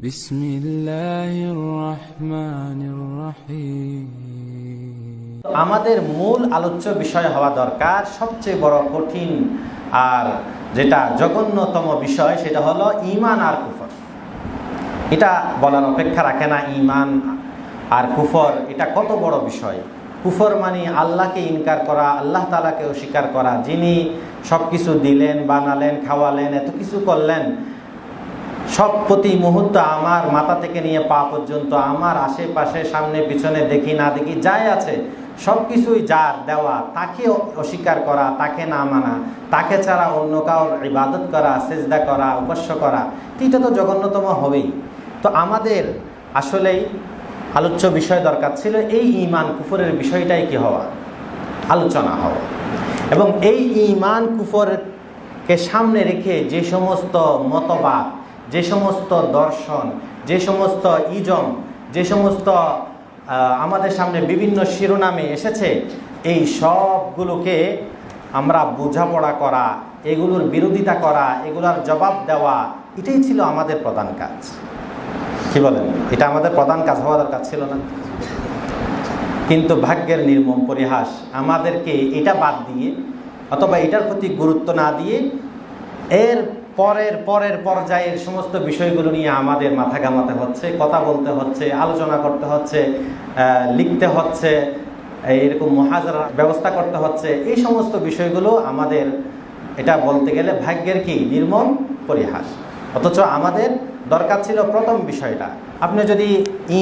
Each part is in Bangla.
بسم الله الرحمن الرحيم আমাদের মূল আলোচ্য বিষয় হওয়া দরকার সবচেয়ে বড় কঠিন আর যেটা জঘন্যতম বিষয় সেটা হলো ইমান আর কুফর এটা বলার অপেক্ষা রাখে না ইমান আর কুফর এটা কত বড় বিষয় কুফর মানে আল্লাহকে ইনকার করা আল্লাহ তালাকে অস্বীকার করা যিনি সব কিছু দিলেন বানালেন খাওয়ালেন এত কিছু করলেন সব প্রতি মুহূর্ত আমার মাথা থেকে নিয়ে পা পর্যন্ত, আমার আশেপাশে, সামনে, পিছনে, দেখি, না দেখি, যাই আছে সব কিছুই যার দেওয়া, তাকে অস্বীকার করা, তাকে না মানা, তাকে ছাড়া অন্য কাউর ইবাদত করা, সেজদা করা, উপাস্য করা, এটা তো জঘন্যতম হবেই। তো আমাদের আসলেই আলোচ্য বিষয় দরকার ছিল এই ইমান কুফরের বিষয়টাই কি হওয়া, আলোচনা হওয়া। এবং এই ইমান কুফরকে সামনে রেখে যে সমস্ত মতবাদ যে সমস্ত দর্শন, যে সমস্ত ইজম, যে সমস্ত আমাদের সামনে বিভিন্ন শিরোনামে এসেছে, এই সবগুলোকে আমরা বোঝাপড়া করা, এগুলোর বিরোধিতা করা, এগুলোর জবাব দেওয়া, এটাই ছিল আমাদের প্রধান কাজ। কি বলেন? এটা আমাদের প্রধান কাজ হওয়া দরকার ছিল না। কিন্তু ভাগ্যের নির্মম পরিহাস আমাদেরকে এটা বাদ দিয়ে, অথবা এটার প্রতি গুরুত্ব না দিয়ে, এর পরের পরের পর্যায়ের সমস্ত বিষয়গুলো নিয়ে আমাদের মাথা ঘামাতে হচ্ছে, কথা বলতে হচ্ছে, আলোচনা করতে হচ্ছে লিখতে হচ্ছে, এরকম মহাজার ব্যবস্থা করতে হচ্ছে, এই সমস্ত বিষয়গুলো আমাদের এটা বলতে গেলে ভাগ্যের কি? নির্মম পরিহাস। অথচ আমাদের দরকার ছিল প্রথম বিষয়টা। আপনি যদি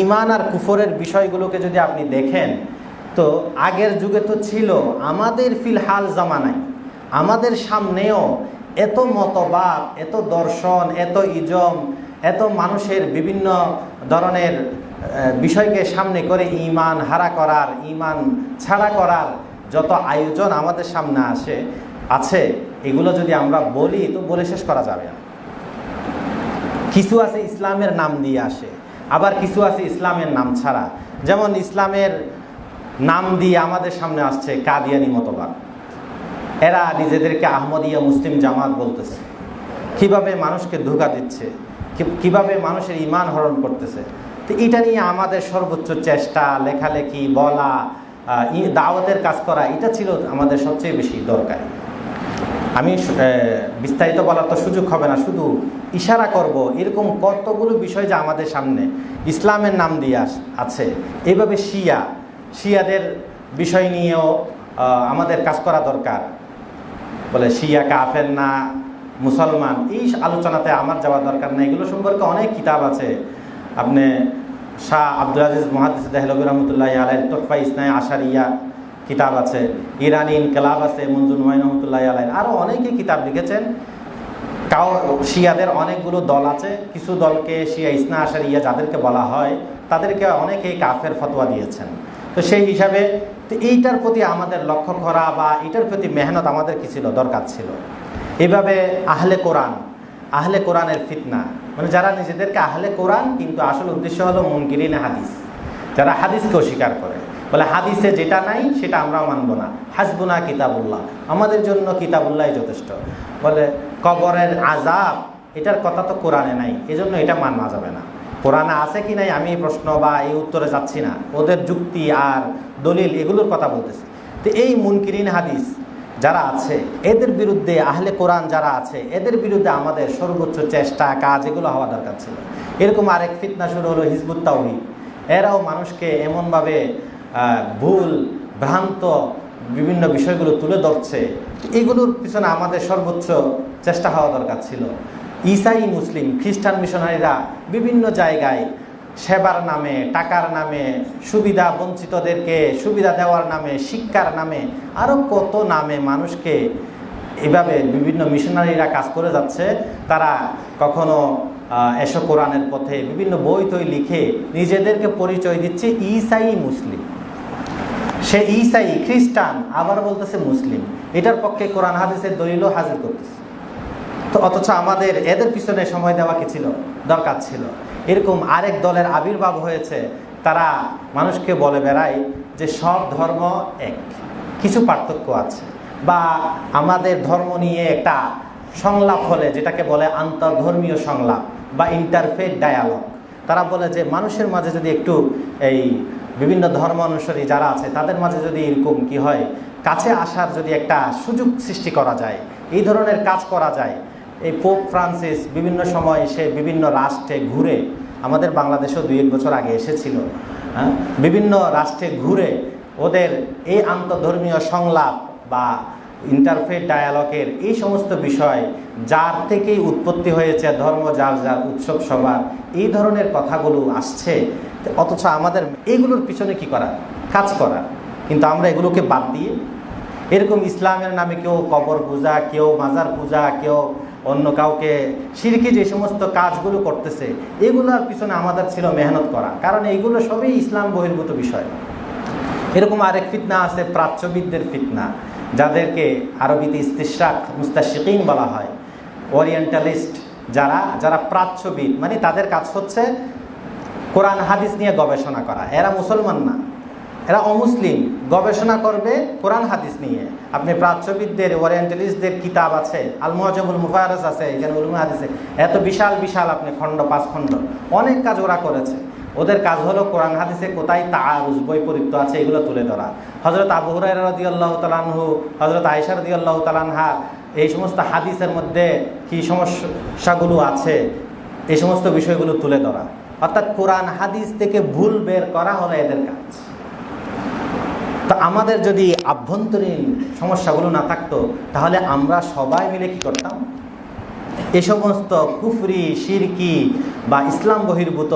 ইমান আর কুফরের বিষয়গুলোকে যদি আপনি দেখেন, তো আগের যুগে তো ছিল আমাদের ফিলহাল জামানায়, আমাদের সামনেও এত মতবাদ, এত দর্শন, এত ইজম, এত মানুষের বিভিন্ন ধরনের বিষয়কে সামনে করে ইমান হারা করার, ইমান ছাড়া করার যত আয়োজন আমাদের সামনে আসে, আছে, এগুলো যদি আমরা বলি, তো বলে শেষ করা যাবে না। কিছু আছে ইসলামের নাম দিয়ে আসে, আবার কিছু আছে ইসলামের নাম ছাড়া। যেমন ইসলামের নাম দিয়ে আমাদের সামনে আসছে কাদিয়ানি মতবাদ। এরা নিজেদেরকে আহমদিয়া মুসলিম জামাত বলতেছে। কীভাবে মানুষকে ধোকা দিচ্ছে কীভাবে মানুষের ইমান হরণ করতেছে। তো এটা নিয়ে আমাদের সর্বোচ্চ চেষ্টা, লেখালেখি, বলা দাওয়াতের কাজ করা, এটা ছিল আমাদের সবচেয়ে বেশি দরকার। আমি বিস্তারিত বলার তো সুযোগ হবে না, শুধু ইশারা করব, এরকম কতগুলো বিষয় যে আমাদের সামনে ইসলামের নাম দিয়ে আছে। এইভাবে শিয়া, শিয়াদের বিষয় নিয়েও আমাদের কাজ করা দরকার। বলে, শিয়া কাফের না, মুসলমান, এই আলোচনাতে আমার যাওয়া দরকার নেই। এগুলো সম্পর্কে অনেক কিতাব আছে। আপনি শাহ আব্দুল আজিজ মহাদিস দেহলবী রহমতুল্লাহ আলাই তোফা ইসনাই আশারিয়া কিতাব আছে। ইরানি ইনকলাব আছে, মঞ্জুর হুমায়ুন রহমতুল্লাহ আলাই আরও অনেকে কিতাব লিখেছেন। কাও, শিয়াদের অনেকগুলো দল আছে। কিছু দলকে শিয়া ইসনা আশারিয়া যাদেরকে বলা হয়, তাদেরকে অনেকেই কাফের ফতোয়া দিয়েছেন। তো সেই হিসাবে তো এইটার প্রতি আমাদের লক্ষ্য করা বা এটার প্রতি মেহনত আমাদের কি ছিল? দরকার ছিল। এভাবে আহলে কোরআন, আহলে কোরআনের ফিতনা মানে যারা নিজেদেরকে আহলে কোরআন, কিন্তু আসল উদ্দেশ্য হলো মুনকিরিন হাদিস। যারা হাদিসকে অস্বীকার করে। বলে হাদিসে যেটা নাই, সেটা আমরাও মানব না। হাসবুনা কিতাবুল্লাহ। আমাদের জন্য কিতাবুল্লাহ যথেষ্ট। বলে কবরের আজাব এটার কথা তো কোরআনে নাই। এজন্য এটা মানা যাবে না। কোরআনে আছে কি নাই? আমি প্রশ্ন বা এই উত্তরে যাচ্ছি না। ওদের যুক্তি আর দলিল এগুলোর কথা বলতেছি। তো এই মুনকিরিন হাদিস যারা আছে, এদের বিরুদ্ধে আহলে কোরআন যারা আছে, এদের বিরুদ্ধে আমাদের সর্বোচ্চ চেষ্টা, কাজ এগুলো হওয়া দরকার ছিল। এরকম আরেক ফিতনা শুরু হলো হিজবুত তাওহিদ। এরাও মানুষকে এমনভাবে ভুল, ভ্রান্ত বিভিন্ন বিষয়গুলো তুলে ধরছে। এগুলোর পিছনে আমাদের সর্বোচ্চ চেষ্টা হওয়া দরকার ছিল। ইসাই মুসলিম, খ্রিস্টান মিশনারিরা বিভিন্ন জায়গায় সেবার নামে, টাকার নামে, সুবিধা বঞ্চিতদেরকে, সুবিধা দেওয়ার নামে, শিক্ষার নামে আরও কত নামে মানুষকে এভাবে বিভিন্ন মিশনারিরা কাজ করে যাচ্ছে, তারা কখনো এসো কোরআনের পথে বিভিন্ন বই তৈ লিখে নিজেদেরকে পরিচয় দিচ্ছে ইসাই মুসলিম। সে ইসাই খ্রিস্টান, আবার বলতেছে মুসলিম। এটার পক্ষে কোরআন হাদিসের দলিলও হাজির করতেছে। তো অথচ আমাদের, এদের পিছনে সময় দেওয়া কি ছিল? দরকার ছিল। এরকম আরেক দলের আবির্ভাব হয়েছে, তারা মানুষকে বলে বেড়ায় যে সব ধর্ম এক। কিছু পার্থক্য আছে। বা আমাদের ধর্ম নিয়ে একটা সংলাপ হলে, যেটাকে বলে আন্তর্ধর্মীয় সংলাপ বা ইন্টারফেথ ডায়ালগ তারা বলে যে মানুষের মাঝে যদি একটু এই বিভিন্ন ধর্ম অনুসারী যারা আছে, তাদের মাঝে যদি এরকম কি হয়, কাছে আসার যদি একটা সুযোগ সৃষ্টি করা যায়, এই ধরনের কাজ করা যায় এই পোপ ফ্রান্সিস বিভিন্ন সময় সে বিভিন্ন রাষ্ট্রে ঘুরে আমাদের বাংলাদেশেও দুই এক বছর আগে এসেছিল হ্যাঁ? বিভিন্ন রাষ্ট্রে ঘুরে ওদের এই আন্তধর্মীয় সংলাপ বা ইন্টারফেথ ডায়ালগের এই সমস্ত বিষয় যার থেকেই উৎপত্তি হয়েছে, ধর্ম, যার যার উৎসব, সবার, এই ধরনের কথাগুলো আসছে। অথচ আমাদের এইগুলোর পিছনে কি করা? কাজ করা। কিন্তু আমরা এগুলোকে বাদ দিয়ে এরকম ইসলামের নামে কেউ কবর পূজা, কেউ মাজার পূজা, কেউ অন্য কাউকে সিরকি যে সমস্ত কাজগুলো করতেছে, এগুলোর পিছনে আমাদের ছিল মেহনত করা। কারণ এইগুলো সবই ইসলাম বহির্ভূত বিষয়। এরকম আরেক ফিতনা আছে, প্রাচ্যবিদদের ফিতনা। যাদেরকে আরবিতে ইস্তিশাক মুস্তাশিকিন বলা হয়। ওরিয়েন্টালিস্ট যারা যারা প্রাচ্যবিদ মানে তাদের কাজ হচ্ছে কোরআন, হাদিস নিয়ে গবেষণা করা। এরা মুসলমান না। এরা অমুসলিম, গবেষণা করবে কোরআন হাদিস নিয়ে। আপনি প্রাচ্যবিদদের, ওরিয়েন্টালিস্টদের কিতাব আছে আল মহাজমুল মুফারস আছে এখানে উলুম হাদিসে এত বিশাল বিশাল আপনি খণ্ড, পাঁচ খণ্ড। অনেক কাজ ওরা করেছে। ওদের কাজ হলো কোরআন হাদিসে কোথায় তাআরুজ বৈপরীত্য আছে এগুলো তুলে ধরা। হজরত আবু হুরায়রা রাদিয়াল্লাহু তাআলাহু হজরত আয়েশা রাদিয়াল্লাহু তাআলাহা এই সমস্ত হাদিসের মধ্যে কি সমস্যাগুলো আছে? এই সমস্ত বিষয়গুলো তুলে ধরা। অর্থাৎ কোরআন হাদিস থেকে ভুল বের করা হলো এদের কাজ। তো আমাদের যদি আভ্যন্তরীণ সমস্যাগুলো না থাকতো, তাহলে আমরা সবাই মিলে কি করতাম? এ সমস্ত কুফরি, শিরকি বা ইসলাম বহির্ভূত,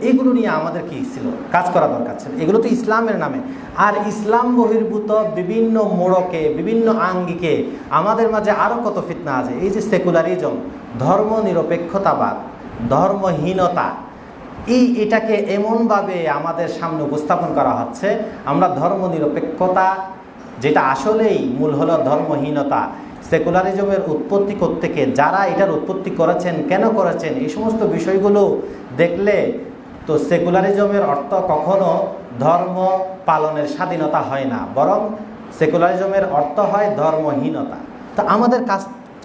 এগুলো নিয়ে আমাদের কি ছিল? কাজ করা দরকার ছিল। এগুলো তো ইসলামের নামে। আর ইসলাম বহির্ভূত বিভিন্ন মোড়কে, বিভিন্ন আঙ্গিকে আমাদের মাঝে আরও কত ফিতনা আছে? এই যে সেকুলারিজম ধর্ম নিরপেক্ষতাবাদ ধর্মহীনতা এই এটাকে এমনভাবে আমাদের সামনে উপস্থাপন করা হচ্ছে, আমরা ধর্ম নিরপেক্ষতা যেটা আসলেই মূল হলো ধর্মহীনতা, সেকুলারিজমের উৎপত্তি থেকে যারা এটার উৎপত্তি করেছেন, কেন করেছেন, এই সমস্ত বিষয়গুলো দেখলে তো সেকুলারিজমের অর্থ কখনো ধর্ম পালনের স্বাধীনতা হয় না, বরং সেকুলারিজমের অর্থ হয় ধর্মহীনতা। তো আমাদের কাজ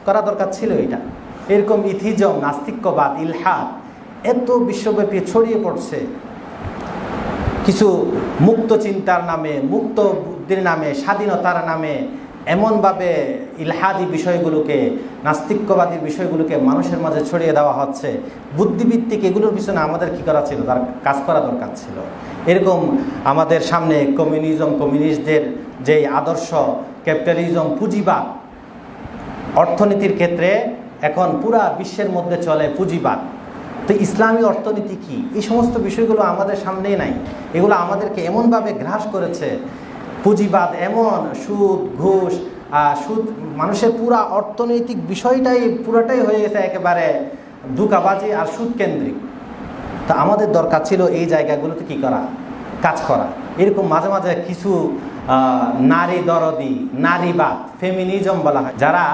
করা দরকার ছিল এটা। এরকম ইথিজম, নাস্তিক্যবাদ, ইলহাদ এত বিশ্বব্যাপী ছড়িয়ে পড়ছে। কিছু মুক্ত চিন্তার নামে, মুক্ত বুদ্ধির নামে, স্বাধীনতার নামে এমনভাবে ইলহাদি বিষয়গুলোকে নাস্তিক্যবাদী বিষয়গুলোকে মানুষের মাঝে ছড়িয়ে দেওয়া হচ্ছে। বুদ্ধিভিত্তিক এগুলোর পিছনে আমাদের কী করা ছিল? তার কাজ করা দরকার ছিল। এরকম আমাদের সামনে কমিউনিজম, কমিউনিস্টদের যে আদর্শ, ক্যাপিটালিজম পুঁজিবাদ, অর্থনীতির ক্ষেত্রে এখন পুরা বিশ্বের মধ্যে চলে পুঁজিবাদ। তো ইসলামী অর্থনীতি কি? এই সমস্ত বিষয়গুলো আমাদের সামনেই নাই। এগুলো আমাদেরকে এমনভাবে গ্রাস করেছে, পুঁজিবাদ এমন, সুদ, ঘুষ সুদ, মানুষের পুরা অর্থনৈতিক বিষয়টাই পুরাটাই হয়ে গেছে একেবারে দুকাবাজি আর সুদ কেন্দ্রিক। তা আমাদের দরকার ছিল এই জায়গাগুলোতে কি করা? কাজ করা। এরকম মাঝে মাঝে কিছু নারী দরদি, নারীবাদ ফেমিনিজম বলা হয়, যারা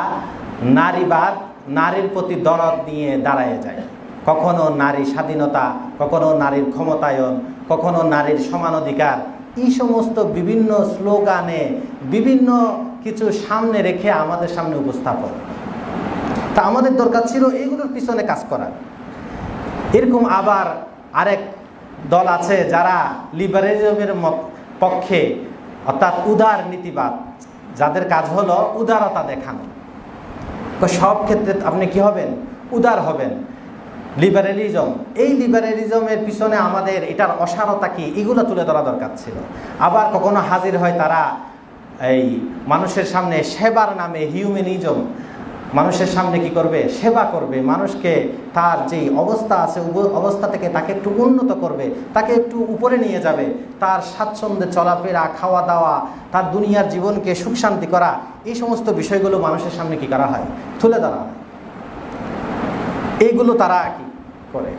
নারীবাদ, নারীর প্রতি দরদ নিয়ে দাঁড়ায় যায়। কখনো নারী স্বাধীনতা, কখনো নারীর ক্ষমতায়ন, কখনো নারীর সমান অধিকার, এই সমস্ত বিভিন্ন স্লোগানে বিভিন্ন কিছু সামনে রেখে আমাদের সামনে উপস্থাপন। তা আমাদের দরকার ছিল এইগুলোর পিছনে কাজ করা। এরকম আবার আরেক দল আছে যারা লিবারেলিজমের পক্ষে, অর্থাৎ উদার নীতিবাদ, যাদের কাজ হলো উদারতা দেখানো। সব ক্ষেত্রে আপনি কি হবেন? উদার হবেন। লিবারেলিজম এই লিবারেলিজমের পিছনে আমাদের এটার অসারতা কি? এগুলো তুলে ধরা দরকার ছিল। আবার কখনো হাজির হয় তারা এই মানুষের সামনে সেবার নামে হিউম্যানিজম মানুষের সামনে কি করবে? সেবা করবে। মানুষকে তার যেই অবস্থা আছে অবস্থা থেকে তাকে একটু উন্নত করবে, তাকে একটু উপরে নিয়ে যাবে। তার স্বাচ্ছন্দ্যে চলাফেরা খাওয়া দাওয়া তার দুনিয়ার জীবনকে সুখ শান্তি করা, এই সমস্ত বিষয়গুলো মানুষের সামনে কি করা হয়? তুলে ধরা হয়। এইগুলো তারা কি করে।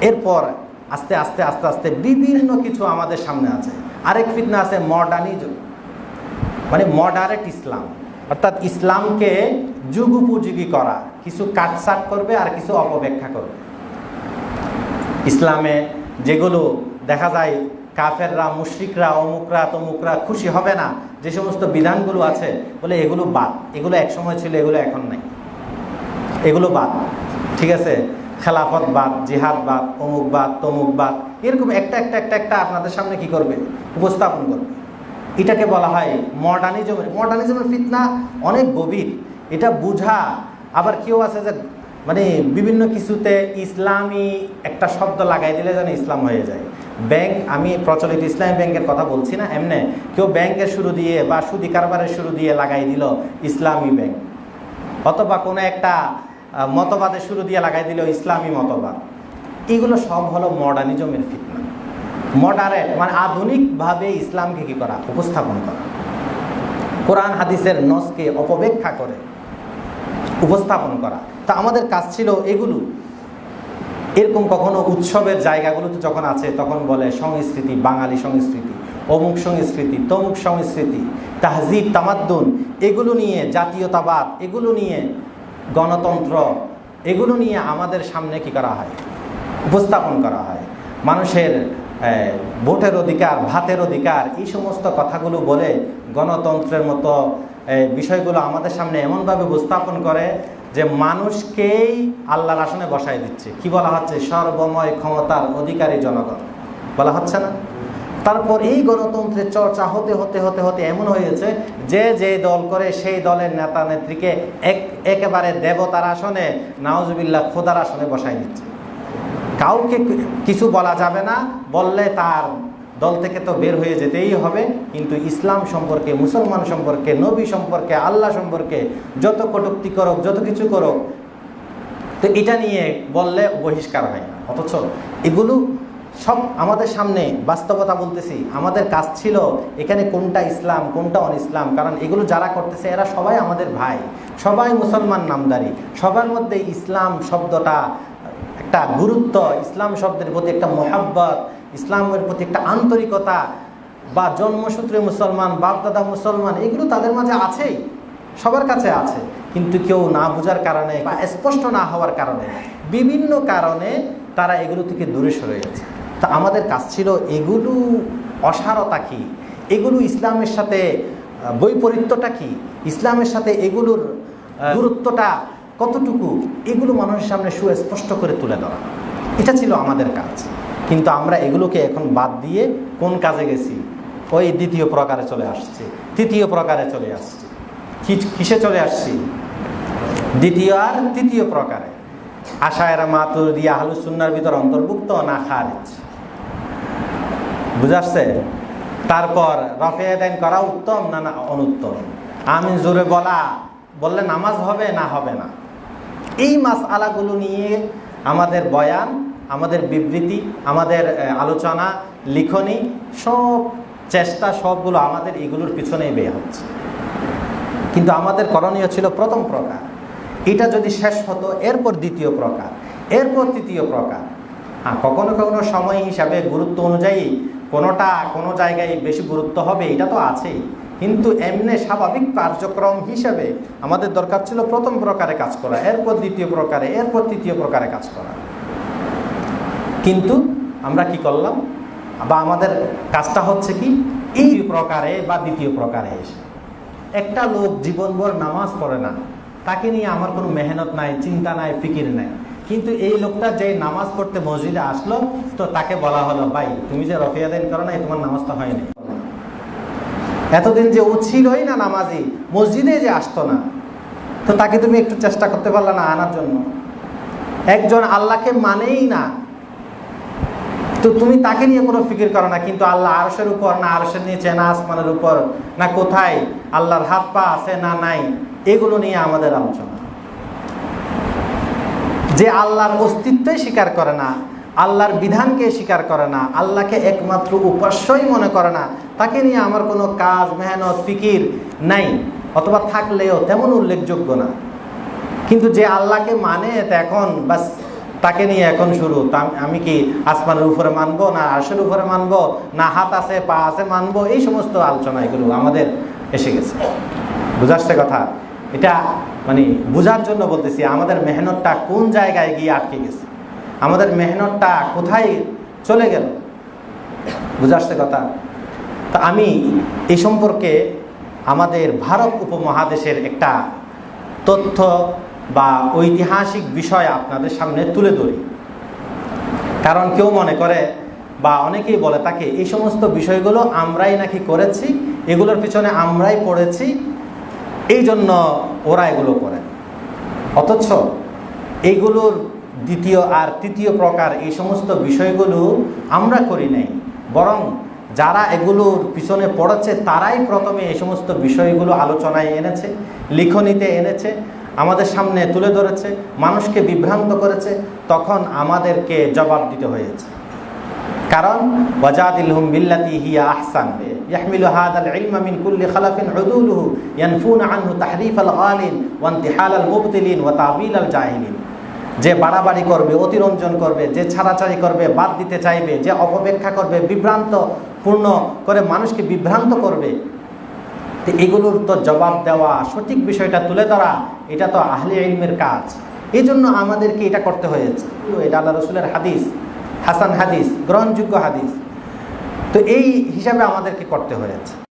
এরপর আস্তে আস্তে আস্তে আস্তে বিভিন্ন কিছু আমাদের সামনে আছে। আরেক ফিতনা আছে মডার্নিজম। মানে মডারেট ইসলাম। অর্থাৎ ইসলামকে যুগোপযোগী করা। কিছু কাটসাট করবে আর কিছু অপব্যাখ্যা করবে। ইসলামে যেগুলো দেখা যায়, কাফেররা, মুশরিকরা, অমুকরা, তমুকরা খুশি হবে না, যে সমস্ত বিধানগুলো আছে, বলে এগুলো বাদ। এগুলো এক সময় ছিল, এগুলো এখন নাই। এগুলো বাদ। ঠিক আছে? খেলাফতবাদ জিহাদবাদ অমুকবাদ তমুকবাদ এরকম একটা একটা একটা একটা আপনাদের সামনে কি করবে? উপস্থাপন করবে। এটাকে বলা হয় মডার্নিজমের। মডার্নিজমের ফিতনা অনেক গভীর। এটা বুঝা, আবার কেউ আছে যে মানে বিভিন্ন কিছুতে ইসলামী একটা শব্দ লাগাই দিলে যেন ইসলাম হয়ে যায়। ব্যাংক, আমি প্রচলিত ইসলামী ব্যাংকের কথা বলছি না, এমনি। কেউ ব্যাংকের শুরু দিয়ে বা সুদি কারবারের শুরু দিয়ে লাগাই দিল ইসলামী ব্যাংক। অথবা কোনো একটা মতবাদের শুরু দিয়ে লাগাই দিল ইসলামী মতবাদ। এগুলো সব হলো মডার্নিজমের ফিতনা। মডারেট মানে আধুনিকভাবে ইসলামকে কি করা? উপস্থাপন করা। কোরআন হাদিসের নসকে অপব্যাখ্যা করে, উপস্থাপন করা। তা আমাদের কাজ ছিল এগুলো। এরকম কখনো উৎসবের জায়গাগুলোতে যখন আছে, তখন বলে সংস্কৃতি, বাঙালি সংস্কৃতি, অমুক সংস্কৃতি, তমুক সংস্কৃতি, তাহজিব, তামাদ্দুন, এগুলো নিয়ে জাতীয়তাবাদ, এগুলো নিয়ে গণতন্ত্র, এগুলো নিয়ে আমাদের সামনে কি করা হয়? উপস্থাপন করা হয়। মানুষের ভোটের অধিকার, ভাতের অধিকার, এই সমস্ত কথাগুলো বলে গণতন্ত্রের মতো বিষয়গুলো আমাদের সামনে এমনভাবে উপস্থাপন করে যে মানুষকেই আল্লাহর আসনে বসাই দিচ্ছে। কি বলা হচ্ছে? সর্বময় ক্ষমতার অধিকারী জনগণ। বলা হচ্ছে না? তারপর এই গণতন্ত্রের চর্চা হতে হতে হতে হতে এমন হয়েছে যে যে দল করে সেই দলের নেতা নেত্রীকে এক, একেবারে দেবতার আসনে নাওজবিল্লা খোদার আসনে বসাই দিচ্ছে। কাউকে কিছু বলা যাবে না, বললে তার দল থেকে তো বের হয়ে যেতেই হবে, কিন্তু ইসলাম সম্পর্কে, মুসলমান সম্পর্কে, নবী সম্পর্কে, আল্লাহ সম্পর্কে যত কটুক্তি করুক, যত কিছু করুক, তো এটা নিয়ে বললে বহিষ্কার হয় না। অথচ এগুলো সব আমাদের সামনে বাস্তবতা বলতেছি। আমাদের কাজ ছিল এখানে কোনটা ইসলাম, কোনটা অন ইসলাম কারণ এগুলো যারা করতেছে এরা সবাই আমাদের ভাই, সবাই মুসলমান নামদারি, সবার মধ্যে ইসলাম শব্দটা একটা গুরুত্ব, ইসলাম শব্দের প্রতি একটা মোহাব্বত, ইসলামের প্রতি একটা আন্তরিকতা, বা জন্মসূত্রে মুসলমান, বাপদাদা মুসলমান, এগুলো তাদের মাঝে আছেই, সবার কাছে আছে, কিন্তু কেউ না বোঝার কারণে বা স্পষ্ট না হওয়ার কারণে, বিভিন্ন কারণে তারা এগুলো থেকে দূরে সরে গেছে। তা আমাদের কাজ ছিল এগুলো অসারতা কি? এগুলো ইসলামের সাথে বৈপরীত্যটা কি? ইসলামের সাথে এগুলোর গুরুত্বটা কতটুকু? এগুলো মানুষের সামনে সুস্পষ্ট করে তুলে ধরা। এটা ছিল আমাদের কাজ। কিন্তু আমরা এগুলোকে এখন বাদ দিয়ে কোন কাজে গেছি? ওই দ্বিতীয় প্রকারে চলে আসছে। তৃতীয় প্রকারে চলে আসছে। কি- কিসে চলে আসছি? দ্বিতীয় আর তৃতীয় প্রকারে। আশায়রা মাতুর দিয়া আহলুসুন্নার ভিতর অন্তর্ভুক্ত না খারিজ। বুঝাচ্ছে? তারপর রফে দেন করা উত্তম না না অনুত্তম? আমি জোরে বলা, বললে নামাজ হবে না হবে না? এই মাস আলাগুলো নিয়ে আমাদের বয়ান, আমাদের বিবৃতি, আমাদের আলোচনা, লিখনি, সব চেষ্টা, সবগুলো আমাদের এগুলোর পিছনেই বেয়ে হচ্ছে। কিন্তু আমাদের করণীয় ছিল প্রথম প্রকার। এটা যদি শেষ হতো, এরপর দ্বিতীয় প্রকার, এরপর তৃতীয় প্রকার। হ্যাঁ কখনো কখনো সময় হিসাবে গুরুত্ব অনুযায়ী কোনোটা কোনো জায়গায় বেশি গুরুত্ব হবে, এটা তো আছেই। কিন্তু এমনি স্বাভাবিক কার্যক্রম হিসাবে আমাদের দরকার ছিল প্রথম প্রকারে কাজ করা, এরপর দ্বিতীয় প্রকারে, এরপর তৃতীয় প্রকারে কাজ করা। কিন্তু আমরা কি করলাম? বা আমাদের কাজটা হচ্ছে কি? এই প্রকারে বা দ্বিতীয় প্রকারে এসে। একটা লোক জীবনভর নামাজ পড়ে না, তাকে নিয়ে আমার কোনো মেহনত নাই, চিন্তা নাই, ফিকির নাই। কিন্তু এই লোকটা যে নামাজ পড়তে মসজিদে আসলো, তো তাকে বলা হলো, ভাই, তুমি যে রফিয়া দেন করো না, এই তোমার নামাজটা হয়নি। এতদিন যে ও ছিলই না নামাজি, মসজিদে যে আসতো না, তো তাকে তুমি একটু চেষ্টা করতে পারলে না আনার জন্য। একজন আল্লাহকে মানেই না। তো তুমি তাকে নিয়ে কোনো ফিকির করো না, কিন্তু আল্লাহ আরসের উপর, না আরসের নিচে, না আসমানের উপর, না কোথায়, আল্লাহর হাত পা আছে না নাই, এগুলো নিয়ে আমাদের আলোচনা। যে আল্লাহর অস্তিত্বই স্বীকার করে না, আল্লাহর বিধানকে স্বীকার করে না, আল্লাহকে একমাত্র উপাস্যই মনে করে না, তাকে নিয়ে আমার কোনো কাজ, মেহনত, ফিকির নাই, অথবা থাকলেও তেমন উল্লেখযোগ্য না। কিন্তু যে আল্লাহকে মানে এখন, বাস তাকে নিয়ে এখন শুরু। আমি- কি আসমানের উপরে মানবো, না আরশের উপরে মানবো, না হাত আছে, পা আছে, মানবো? এই সমস্ত আলোচনা এগুলো আমাদের এসে গেছে। বুঝাচ্ছে কথা? এটা মানে বোঝার জন্য বলতেছি, আমাদের মেহনতটা কোন জায়গায় গিয়ে আটকে গেছে? আমাদের মেহনতটা কোথায় চলে গেল? বুঝাচ্ছে কথা। তা আমি এই সম্পর্কে আমাদের ভারত উপমহাদেশের একটা তথ্য বা ঐতিহাসিক বিষয় আপনাদের সামনে তুলে ধরি। কারণ কেউ মনে করে বা অনেকেই বলে তাকে এই সমস্ত বিষয়গুলো আমরাই নাকি করেছি, এগুলোর পিছনে আমরাই পড়েছি এই জন্য ওরা এগুলো করে। অথচ এইগুলোর দ্বিতীয় আর তৃতীয় প্রকার এই সমস্ত বিষয়গুলো আমরা করি নাই। বরং যারা এগুলোর পিছনে পড়েছে, তারাই প্রথমে এই সমস্ত বিষয়গুলো আলোচনায় এনেছে, লিখনিতে এনেছে, আমাদের সামনে তুলে ধরেছে, মানুষকে বিভ্রান্ত করেছে, তখন আমাদেরকে জবাব দিতে হয়েছে। কারণ ওয়াজাদিলহুম বিল্লাতি হিয়া আহসান। খালাফিন উদুলুহু ইয়ানফুনা আনহু তাহরিফ আল গালিন ওয়া ইন্তিহাল আল মুবতিলিন ওয়া তাবিল আল জাহিলিন। যে বাড়াবাড়ি করবে, অতিরঞ্জন করবে, যে ছাড়াছাড়ি করবে, বাদ দিতে চাইবে, যে অপব্যাখ্যা করবে, বিভ্রান্ত, পূর্ণ করে মানুষকে বিভ্রান্ত করবে, তো এগুলোর তো জবাব দেওয়া সঠিক বিষয়টা তুলে ধরা, এটা তো আহলে ইলমের কাজ। এই জন্য আমাদেরকে এটা করতে হয়েছে। এটা আল্লাহ রসুলের হাদিস। হাসান হাদিস গ্রহণযোগ্য হাদিস। তো এই হিসাবে আমাদেরকে করতে হয়েছে।